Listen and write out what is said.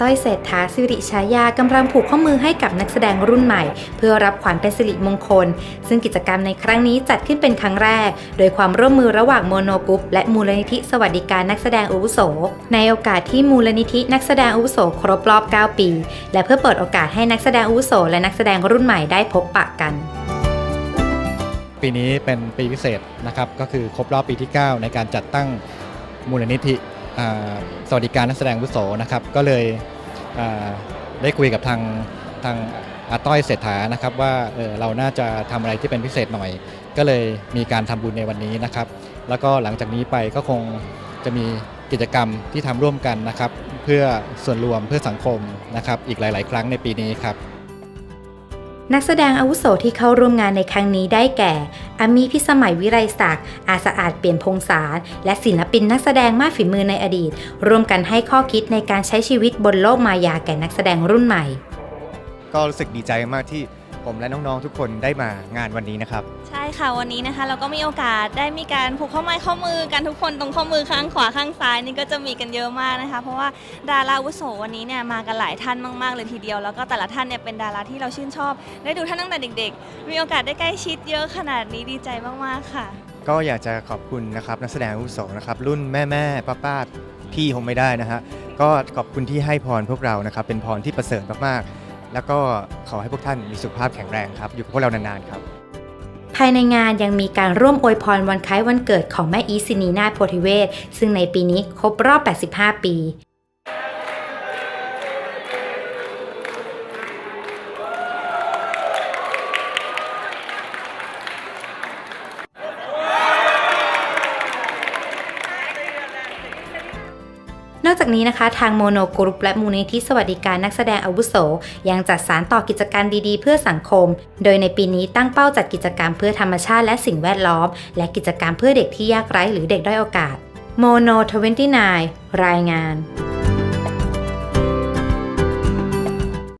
ต้อยเศรษฐาสิริชายากำลังผูกข้อมือให้กับนักแสดงรุ่นใหม่ เพื่อรับขวัญเป็นสิริมงคล ซึ่งกิจกรรมในครั้งนี้จัดขึ้นเป็นครั้งแรก โดยความร่วมมือระหว่างโมโนกรุ๊ปและมูลนิธิสวัสดิการนักแสดงอาวุโส ในโอกาสที่มูลนิธินักแสดงอาวุโสครบรอบ 9 ปี และเพื่อเปิดโอกาสให้นักแสดงอาวุโสและนักแสดงรุ่นใหม่ได้พบปะกันปีนี้เป็นปีพิเศษนะครับก็คือครบรอบปีที่ 9 ในการจัดตั้งมูลนิธิ สวัสดิการนักแสดงวุโสนะครับ ก็เลยได้คุยกับทางทางอาต้อยเศรษฐานะครับว่าเเราน่าจะทำอะไรที่เป็นพิเศษหน่อย ก็เลยมีการทำบุญในวันนี้นะครับ แล้วก็หลังจากนี้ไปก็คงจะมีกิจกรรมที่ทำร่วมกันนะครับ เพื่อส่วนรวมเพื่อสังคมนะครับ อีกหลาย ๆ ครั้งในปีนี้ครับ นักแสดงอาวุโสที่เข้าร่วมงานในครั้งนี้ได้แก่ อามีพิสมัยวิไรศักดิ์ อาสะอาดเปลี่ยนพงษารและศิลปินนักแสดงมากฝีมือในอดีต ร่วมกันให้ข้อคิดในการใช้ชีวิตบนโลกมายาแก่นักแสดงรุ่นใหม่ ก็รู้สึกดีใจมากที่ ผมและน้องๆทุกคนได้มางานวันนี้นะครับ ใช่ค่ะวันนี้นะคะ เราก็มีโอกาสได้มีการผูกข้อไม้ข้อมือกันทุกคนตรงข้อมือข้างขวาข้างซ้ายนี่ก็จะมีกันเยอะมากนะคะ เพราะว่าดาราอาวุโสวันนี้เนี่ยมากันหลายท่านมากๆเลยทีเดียว แล้วก็แต่ละท่านเนี่ยเป็นดาราที่เราชื่นชอบ ได้ดูท่านตั้งแต่เด็ก ๆ มีโอกาสได้ใกล้ชิดเยอะขนาดนี้ดีใจมากๆค่ะ ก็อยากจะขอบคุณนะครับนักแสดงอาวุโสนะครับรุ่นแม่แม่ป้าป้าๆพี่คงไม่ได้นะฮะก็ขอบคุณที่ให้พรพวกเรานะครับเป็นพรที่ประเสริฐมากๆ แล้วก็ขอให้พวกท่านมีสุขภาพแข็งแรงครับ อยู่กับพวกเรานานๆครับ ภายในงานยังมีการร่วมอวยพรวันคล้ายวันเกิดของแม่อีซินีนาโพธิเวศซึ่งในปีนี้ครบรอบ 85 ปี นอกจากนี้นะคะ ทางโมโนกรุ๊ปและมูลนิธิสวัสดิการนักแสดงอาวุโส ยังจัดสารต่อกิจการดีๆ เพื่อสังคม โดยในปีนี้ตั้งเป้าจัดกิจกรรมเพื่อธรรมชาติและสิ่งแวดล้อม และกิจกรรมเพื่อเด็กที่ยากไร้หรือเด็กด้อยโอกาสโมโน29รายงาน